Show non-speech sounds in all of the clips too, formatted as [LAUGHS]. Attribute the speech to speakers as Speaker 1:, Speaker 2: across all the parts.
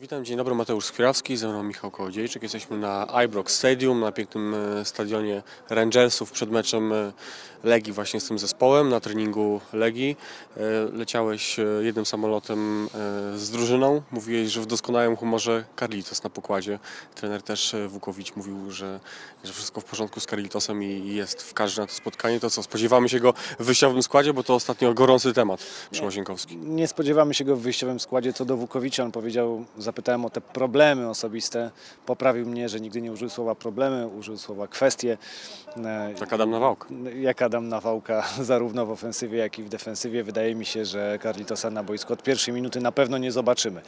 Speaker 1: Witam, dzień dobry, Mateusz Skwirawski, ze mną Michał Kołodziejczyk. Jesteśmy na Ibrox Stadium, na pięknym e, stadionie Rangersów przed meczem e, Legii właśnie z tym zespołem, na treningu Legii. E, Leciałeś jednym samolotem z drużyną, mówiłeś, że w doskonałym humorze Carlitos na pokładzie. Trener też Wukowicz mówił, że, że wszystko w porządku z Carlitosem i jest w każdym na to spotkanie. To co, spodziewamy się go w wyjściowym składzie, bo to ostatnio gorący temat przy Łazienkowski.
Speaker 2: Nie spodziewamy się go w wyjściowym składzie co do Wukowicza. On powiedział, zapytałem o te problemy osobiste. Poprawił mnie, że nigdy nie użył słowa problemy, użył słowa kwestie. E,
Speaker 1: Tak Adam Nawałka.
Speaker 2: Jak Adam Nawałka, [LAUGHS] zarówno w ofensywie, jak i w defensywie. Wydaje mi się, że Carlitosa na boisku od pierwszej minuty na pewno nie zobaczymy.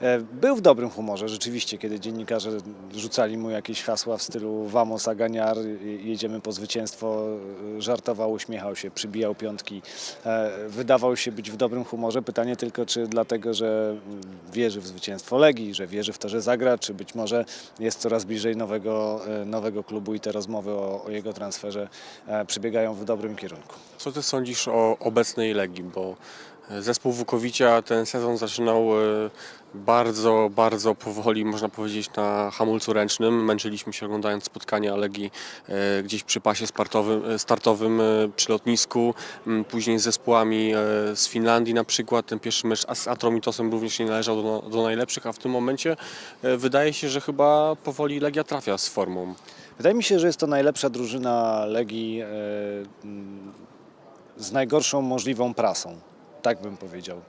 Speaker 2: E, Był w dobrym humorze, rzeczywiście, kiedy dziennikarze rzucali mu jakieś hasła w stylu vamos a ganar, jedziemy po zwycięstwo, e, żartował, uśmiechał się, przybijał piątki. Wydawał się być w dobrym humorze. Pytanie tylko, czy dlatego, że mm, wierzy w zwycięstwo Legii, że wierzy w to, że zagra, czy być może jest coraz bliżej nowego, e, nowego klubu i te rozmowy o, o jego transferze e, przebiegają w dobrym kierunku.
Speaker 1: Co ty sądzisz o obecnej Legii? Bo zespół Wukowicia ten sezon zaczynał e, bardzo, bardzo powoli, można powiedzieć, na hamulcu ręcznym. Męczyliśmy się oglądając spotkania Legii e, gdzieś przy pasie startowym, e, startowym e, przy lotnisku, później z zespołami z Finlandii na przykład. Ten pierwszy mecz z Atromitosem również nie należał do, do najlepszych, a w tym momencie wydaje się, że chyba powoli Legia trafia z formą.
Speaker 2: Wydaje mi się, że jest to najlepsza drużyna Legii z najgorszą możliwą prasą. Tak bym powiedział.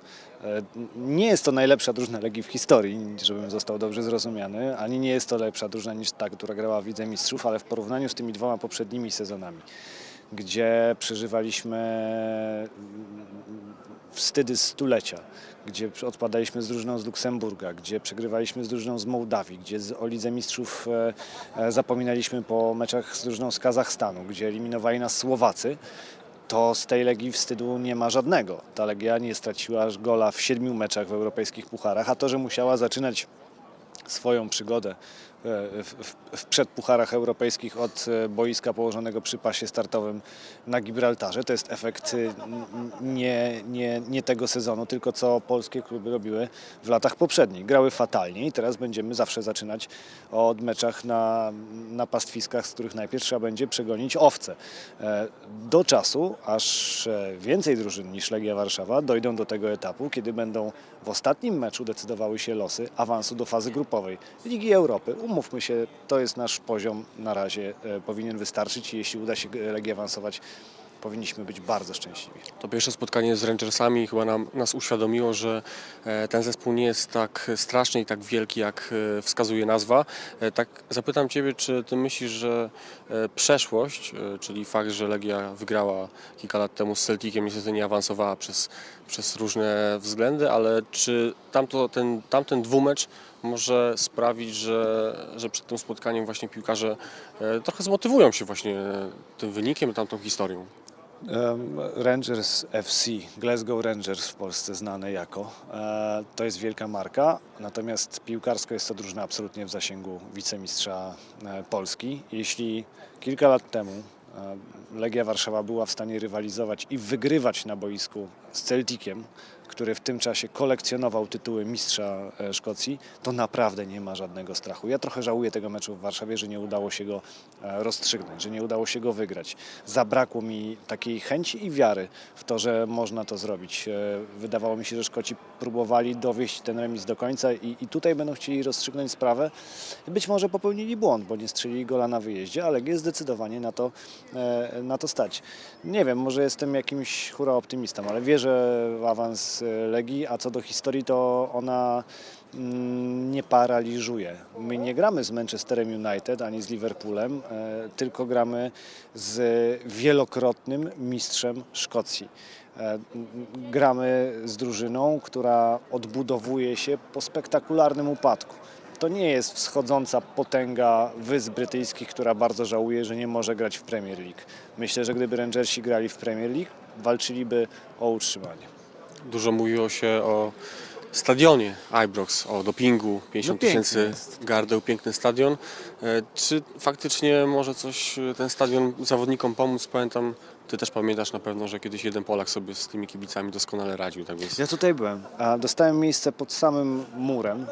Speaker 2: E, Nie jest to najlepsza drużyna Legii w historii, żebym został dobrze zrozumiany, ani nie jest to lepsza drużyna niż ta, która grała w Lidze Mistrzów, ale w porównaniu z tymi dwoma poprzednimi sezonami, gdzie przeżywaliśmy wstydy stulecia, gdzie odpadaliśmy z drużyną z Luksemburga, gdzie przegrywaliśmy z drużyną z Mołdawii, gdzie o Lidze Mistrzów e, e, zapominaliśmy po meczach z drużyną z Kazachstanu, gdzie eliminowali nas Słowacy, to z tej Legii wstydu nie ma żadnego. Ta Legia nie straciła aż gola w siedmiu meczach w europejskich pucharach, a to, że musiała zaczynać swoją przygodę w, w, w przedpucharach europejskich od e, boiska położonego przy pasie startowym na Gibraltarze. To jest efekt e, n- nie, nie, nie tego sezonu, tylko co polskie kluby robiły w latach poprzednich. Grały fatalnie i teraz będziemy zawsze zaczynać od meczach na, na pastwiskach, z których najpierw trzeba będzie przegonić owce. E, Do czasu, aż e, więcej drużyn niż Legia Warszawa dojdą do tego etapu, kiedy będą w ostatnim meczu decydowały się losy awansu do fazy grupowej Ligi Europy. Umówmy się, to jest nasz poziom na razie, e, powinien wystarczyć i jeśli uda się Legii awansować, powinniśmy być bardzo szczęśliwi.
Speaker 1: To pierwsze spotkanie z Rangersami chyba nam, nas uświadomiło, że e, ten zespół nie jest tak straszny i tak wielki, jak e, wskazuje nazwa. Tak zapytam Ciebie, czy Ty myślisz, że przeszłość, czyli fakt, że Legia wygrała kilka lat temu z Celticiem, niestety nie awansowała przez, przez różne względy, ale czy tamto, ten, tamten dwumecz może sprawić, że, że przed tym spotkaniem właśnie piłkarze e, trochę zmotywują się właśnie tym wynikiem, tamtą historią?
Speaker 2: Rangers FC, Glasgow Rangers w Polsce znane jako. E, To jest wielka marka, natomiast piłkarsko jest to drużyna absolutnie w zasięgu wicemistrza e, Polski. Jeśli kilka lat temu e, Legia Warszawa była w stanie rywalizować i wygrywać na boisku z Celticiem, który w tym czasie kolekcjonował tytuły mistrza e, Szkocji, to naprawdę nie ma żadnego strachu. Ja trochę żałuję tego meczu w Warszawie, że nie udało się go e, rozstrzygnąć, że nie udało się go wygrać. Zabrakło mi takiej chęci i wiary w to, że można to zrobić. E, Wydawało mi się, że Szkoci próbowali dowieść ten remis do końca i, i tutaj będą chcieli rozstrzygnąć sprawę. Być może popełnili błąd, bo nie strzelili gola na wyjeździe, ale jest zdecydowanie na to, na to stać. Nie wiem, może jestem jakimś hura optymistą, ale wierzę w awans e, Legii, a co do historii, to ona mm, nie paraliżuje. My nie gramy z Manchesterem United ani z Liverpoolem, e, tylko gramy z wielokrotnym mistrzem Szkocji. E, Gramy z drużyną, która odbudowuje się po spektakularnym upadku. To nie jest wschodząca potęga Wysp Brytyjskich, która bardzo żałuje, że nie może grać w Premier League. Myślę, że gdyby Rangersi grali w Premier League, walczyliby o utrzymanie.
Speaker 1: Dużo mówiło się o stadionie Ibrox, o dopingu, 50
Speaker 2: No
Speaker 1: tysięcy gardeł, piękny stadion. E, Czy faktycznie może coś e, ten stadion zawodnikom pomóc? Pamiętam ty też pamiętasz na pewno, że kiedyś jeden Polak sobie z tymi kibicami doskonale radził, tak więc
Speaker 2: Ja tutaj byłem. Dostałem miejsce pod samym murem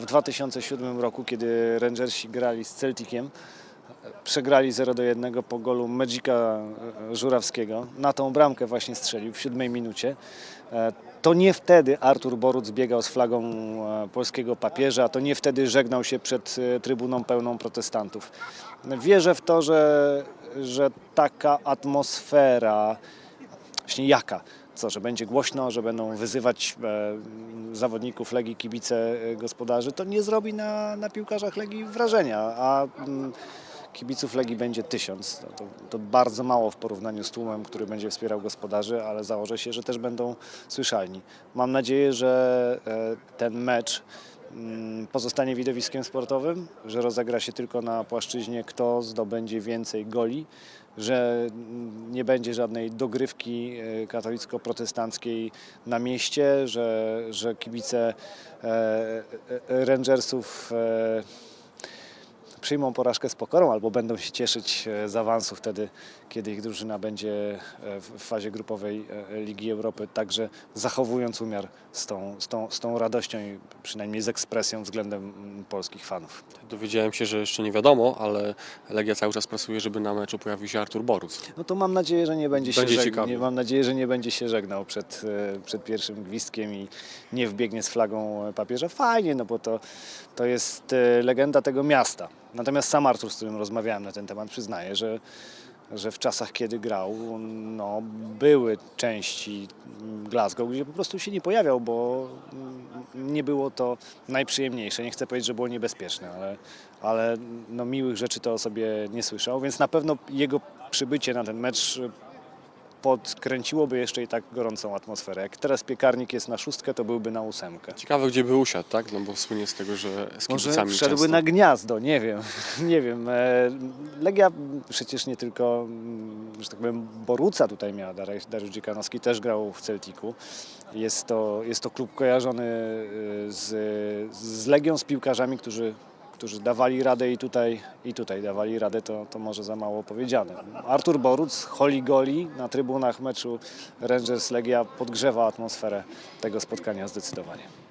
Speaker 2: w 2007 roku, kiedy Rangersi grali z Celticiem. Przegrali 0 do 1 po golu Magica e, Żurawskiego. Na tą bramkę właśnie strzelił w siódmej minucie. E, To nie wtedy Artur Boruc biegał z flagą e, polskiego papieża, to nie wtedy żegnał się przed trybuną pełną protestantów. Wierzę w to, że, że taka atmosfera Właśnie jaka? Co, że będzie głośno, że będą wyzywać e, zawodników Legii kibice gospodarzy, to nie zrobi na, na piłkarzach Legii wrażenia, a mm, kibiców Legii będzie tysiąc. To, to, to bardzo mało w porównaniu z tłumem, który będzie wspierał gospodarzy, ale założę się, że też będą słyszalni. Mam nadzieję, że e, ten mecz mm, pozostanie widowiskiem sportowym, że rozegra się tylko na płaszczyźnie, kto zdobędzie więcej goli, że nie będzie żadnej dogrywki e, katolicko-protestanckiej na mieście, że, że kibice e, Rangersów przyjmą porażkę z pokorą albo będą się cieszyć e, z awansu wtedy, kiedy ich drużyna będzie e, w fazie grupowej e, Ligi Europy, także zachowując umiar z tą, z tą, z tą radością i przynajmniej z ekspresją względem mm, polskich fanów.
Speaker 1: dowiedziałem się, że jeszcze nie wiadomo, ale Legia cały czas pracuje, żeby na meczu pojawił się Artur Boruc.
Speaker 2: No to mam nadzieję, że nie będzie,
Speaker 1: Będzie
Speaker 2: się żeg-
Speaker 1: ciekawie.
Speaker 2: nie, mam nadzieję, że nie będzie się żegnał przed, e, przed pierwszym gwizdkiem i nie wbiegnie z flagą papieża. Fajnie, no bo to, to jest legenda tego miasta. Natomiast sam Artur, z którym rozmawiałem na ten temat, przyznaje, że, że w czasach, kiedy grał, no, były części Glasgow, gdzie po prostu się nie pojawiał, bo nie było to najprzyjemniejsze. Nie chcę powiedzieć, że było niebezpieczne, ale, ale no, miłych rzeczy to o sobie nie słyszał, więc na pewno jego przybycie na ten mecz podkręciłoby jeszcze i tak gorącą atmosferę. Jak teraz piekarnik jest na szóstkę, to byłby na ósemkę.
Speaker 1: Ciekawe, gdzie by usiadł, tak? No bo słynie z tego, że z
Speaker 2: Może
Speaker 1: kibicami
Speaker 2: wszedłby
Speaker 1: często...
Speaker 2: na gniazdo, nie wiem, [LAUGHS] nie wiem. E, Legia przecież nie tylko, mm, że tak powiem, Boruca tutaj miała, Dariusz Dariusz Dziekanowski też grał w Celticu. Jest to, jest to klub kojarzony y, z, z Legią, z piłkarzami, którzy, którzy dawali radę i tutaj, i tutaj dawali radę, to, to może za mało powiedziane. Artur Boruc, Holi Goli na trybunach meczu Rangers-Legia podgrzewa atmosferę tego spotkania zdecydowanie.